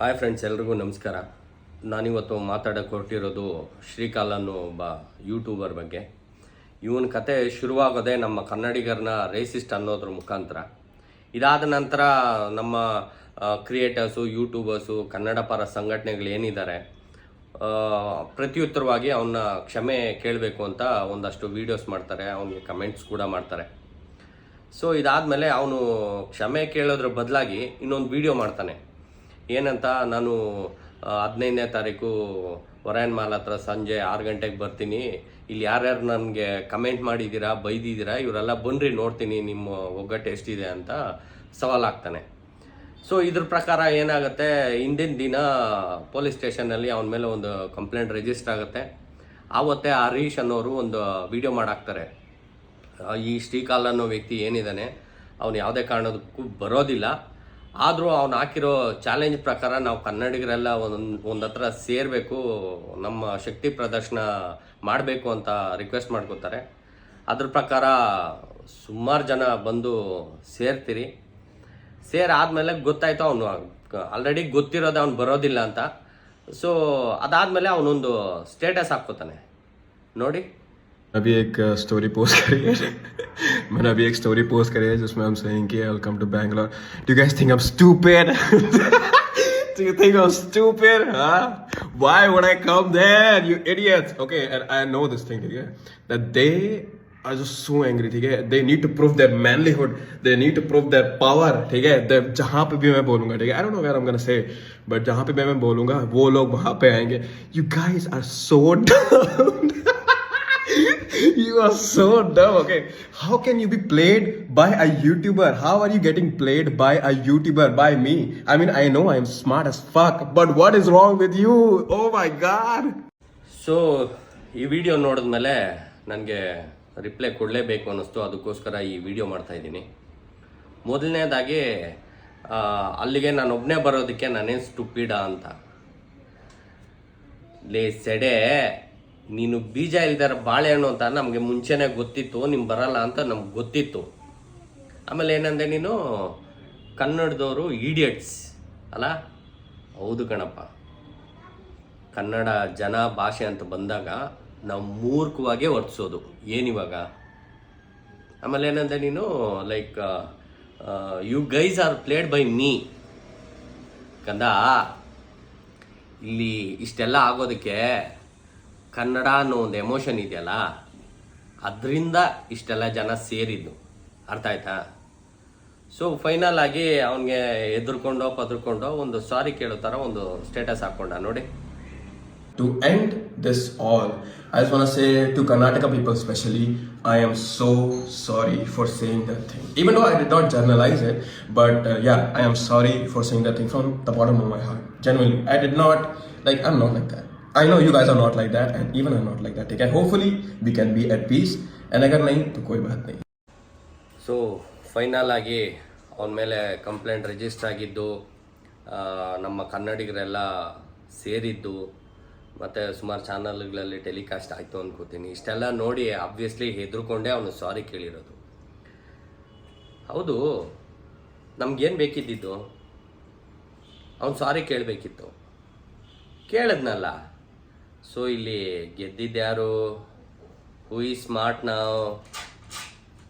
Hi friends ಎಲ್ರಿಗೂ ನಮಸ್ಕಾರ. ನಾನಿವತ್ತು ಮಾತಾಡೋಕೆ ಹೊರಟಿರೋದು ಶ್ರೀಕಾಲ್ ಅನ್ನೋ ಒಬ್ಬ ಯೂಟ್ಯೂಬರ್ ಬಗ್ಗೆ. ಇವನ ಕತೆ ಶುರುವಾಗೋದೇ ನಮ್ಮ ಕನ್ನಡಿಗರನ್ನ ರೇಸಿಸ್ಟ್ ಅನ್ನೋದ್ರ ಮುಖಾಂತರ. ಇದಾದ ನಂತರ ನಮ್ಮ ಕ್ರಿಯೇಟರ್ಸು ಯೂಟ್ಯೂಬರ್ಸು ಕನ್ನಡ ಪರ ಸಂಘಟನೆಗಳು ಏನಿದ್ದಾರೆ ಪ್ರತ್ಯುತ್ತರವಾಗಿ ಅವನ್ನ ಕ್ಷಮೆ ಕೇಳಬೇಕು ಅಂತ ಒಂದಷ್ಟು ವೀಡಿಯೋಸ್ ಮಾಡ್ತಾರೆ, ಅವನಿಗೆ ಕಮೆಂಟ್ಸ್ ಕೂಡ ಮಾಡ್ತಾರೆ. ಸೊ ಇದಾದಮೇಲೆ ಅವನು ಕ್ಷಮೆ ಕೇಳೋದ್ರ ಬದಲಾಗಿ ಇನ್ನೊಂದು ವಿಡಿಯೋ ಮಾಡ್ತಾನೆ. ಏನಂತ ನಾನು ಹದಿನೈದನೇ ತಾರೀಕು ಒರಾಯನ್ ಮಾಲ್ ಹತ್ರ ಸಂಜೆ ಆರು ಗಂಟೆಗೆ ಬರ್ತೀನಿ. ಇಲ್ಲಿ ಯಾರ್ಯಾರು ನನಗೆ ಕಮೆಂಟ್ ಮಾಡಿದ್ದೀರಾ ಬೈದಿದ್ದೀರಾ ಇವರೆಲ್ಲ ಬನ್ನಿರಿ ನೋಡ್ತೀನಿ ನಿಮ್ಮ ಒಗ್ಗಟ್ಟು ಎಷ್ಟಿದೆ ಅಂತ ಸವಾಲಾಗ್ತಾನೆ ಸೊ ಇದ್ರ ಪ್ರಕಾರ ಏನಾಗುತ್ತೆ, ಹಿಂದಿನ ದಿನ ಪೊಲೀಸ್ ಸ್ಟೇಷನಲ್ಲಿ ಅವನ ಮೇಲೆ ಒಂದು ಕಂಪ್ಲೇಂಟ್ ರಿಜಿಸ್ಟರ್ ಆಗುತ್ತೆ. ಆವತ್ತೇ ಹರೀಶ್ ಅನ್ನೋರು ಒಂದು ವಿಡಿಯೋ ಮಾಡಾಕ್ತಾರೆ. ಈ ಶ್ರೀಕಾಲ್ ಅನ್ನೋ ವ್ಯಕ್ತಿ ಏನಿದ್ದಾನೆ ಅವನು ಯಾವುದೇ ಕಾರಣಕ್ಕೂ ಬರೋದಿಲ್ಲ. ಆದರೂ ಅವ್ನು ಹಾಕಿರೋ ಚಾಲೆಂಜ್ ಪ್ರಕಾರ ನಾವು ಕನ್ನಡಿಗರೆಲ್ಲ ಒಂದೊಂದು ಒಂದು ಹತ್ರ ಸೇರಬೇಕು, ನಮ್ಮ ಶಕ್ತಿ ಪ್ರದರ್ಶನ ಮಾಡಬೇಕು ಅಂತ ರಿಕ್ವೆಸ್ಟ್ ಮಾಡ್ಕೋತಾರೆ. ಅದ್ರ ಪ್ರಕಾರ ಸುಮಾರು ಜನ ಬಂದು ಸೇರ್ತೀರಿ. ಸೇರಾದಮೇಲೆ ಗೊತ್ತಾಯ್ತು ಅವನು ಆಲ್ರೆಡಿ ಗೊತ್ತಿರೋದು ಅವ್ನು ಬರೋದಿಲ್ಲ ಅಂತ. ಸೊ ಅದಾದಮೇಲೆ ಅವನೊಂದು ಸ್ಟೇಟಸ್ ಹಾಕ್ಕೋತಾನೆ. ನೋಡಿ. ಅಭಿ ಸ್ಟೋರಿ ಪೋಸ್ಟ್ मैंने अभी एक स्टोरी पोस्ट करी है जिसमें हम सही कि welcome to Bangalore do guys think I'm stupid do you think I'm stupid हाँ why would I come there you idiots okay and I know this thing ठीक है? That they are just so angry ठीक है? They need to prove their manlihood they need to prove their power ठीक है? दे जहाँ पे भी मैं बोलूँगा, ठीक है? I don't know where I am gonna say but जहाँ पे मैं बोलूँगा, वो लोग वहाँ पे आएँगे. यू गाइस आर सो डम you are so dumb. Okay, how can you be played by a YouTuber? How are you getting played by a YouTuber? By me? I mean, I know i am smart as fuck, but what is wrong with you? Oh my god. So ಈ video ನೋಡಿದ್ಮೇಲೆ ನನಗೆ reply ಕೊಡಲೇಬೇಕು ಅನ್ನಿಸ್ತು ಅದಕ್ಕೋಸ್ಕರ ಈ video ಮಾಡ್ತಾ ಇದ್ದೀನಿ ಮೊದಲನೇದಾಗಿ ಅಲ್ಲಿಗೆ ನಾನೊಬ್ಬನೇ ಬರೋದಕ್ಕೆ ನಾನೇನು ಸ್ಟುಪಿಡ ಅಂತ ಲೇ ಸೆಡೆ ನೀನು ಬೀಜ ಇಲ್ದಾರ ಬಾಳೆಹಣ್ಣು ಅಂತ ನಮಗೆ ಮುಂಚೆನೇ ಗೊತ್ತಿತ್ತು ನಿಮ್ಗೆ ಬರಲ್ಲ ಅಂತ ನಮ್ಗೆ ಗೊತ್ತಿತ್ತು. ಆಮೇಲೆ ಏನಂದೆ ನೀನು, ಕನ್ನಡದವರು ಈಡಿಯಟ್ಸ್ ಅಲ್ಲ? ಹೌದು ಕಣಪ್ಪ. ಕನ್ನಡ ಜನ ಭಾಷೆ ಅಂತ ಬಂದಾಗ ನಾವು ಮೂರ್ಖವಾಗೇ ವರ್ತಿಸೋದು, ಏನಿವಾಗ? ಆಮೇಲೆ ಏನಂದ್ರೆ ನೀನು like you guys are played by me ಕಂದ, ಇಲ್ಲಿ ಇಷ್ಟೆಲ್ಲ ಆಗೋದಕ್ಕೆ ಕನ್ನಡ ಅನ್ನೋ ಒಂದು ಎಮೋಷನ್ ಇದೆಯಲ್ಲ ಅದರಿಂದ ಇಷ್ಟೆಲ್ಲ ಜನ ಸೇರಿದ್ದು ಅರ್ಥ ಆಯ್ತಾ ಸೊ ಫೈನಲ್ ಆಗಿ ಅವನಿಗೆ ಎದುರ್ಕೊಂಡೋ ಪದರ್ಕೊಂಡೋ ಒಂದು ಸಾರಿ ಕೇಳೋ ಥರ ಒಂದು ಸ್ಟೇಟಸ್ ಹಾಕ್ಕೊಂಡ ನೋಡಿ to end this all, I just say to say to Karnataka people I'm so sorry for saying that thing. Even though I did not journalize it, but uh, yeah, I am sorry for saying that thing from the bottom of my heart. Genuinely, I did not like. I'm not like that. I know you guys are not like that, and even I'm not like that. Okay, hopefully we can be at peace. And अगर नहीं तो कोई बात नहीं. So final ಆಗಿ ಅವನ ಮೇಲೆ complaint register ಆಗಿದ್ದು ಆ, ನಮ್ಮ ಕನ್ನಡಿಗರೆಲ್ಲ ಸೇರಿದ್ದು ಮತ್ತು ಸುಮಾರು ಚಾನಲ್ಗಳಲ್ಲಿ ಟೆಲಿಕಾಸ್ಟ್ ಆಯಿತು ಅನ್ಕೋತೀನಿ ಇಷ್ಟೆಲ್ಲ ನೋಡಿ ಆಬ್ವಿಯಸ್ಲಿ ಹೆದರ್ಕೊಂಡೇ ಅವನು ಸಾರಿ ಕೇಳಿರೋದು ಹೌದು ನಮ್ಗೇನು ಬೇಕಿದ್ದಿದ್ದು ಅವನು ಸಾರಿ ಕೇಳಬೇಕಿತ್ತು ಕೇಳಿದ್ನಲ್ಲ ಸೊ ಇಲ್ಲಿ ಗೆದ್ದಿದ್ಯಾರು ಹೂ ಈ ಸ್ಮಾರ್ಟ್ ನಾವು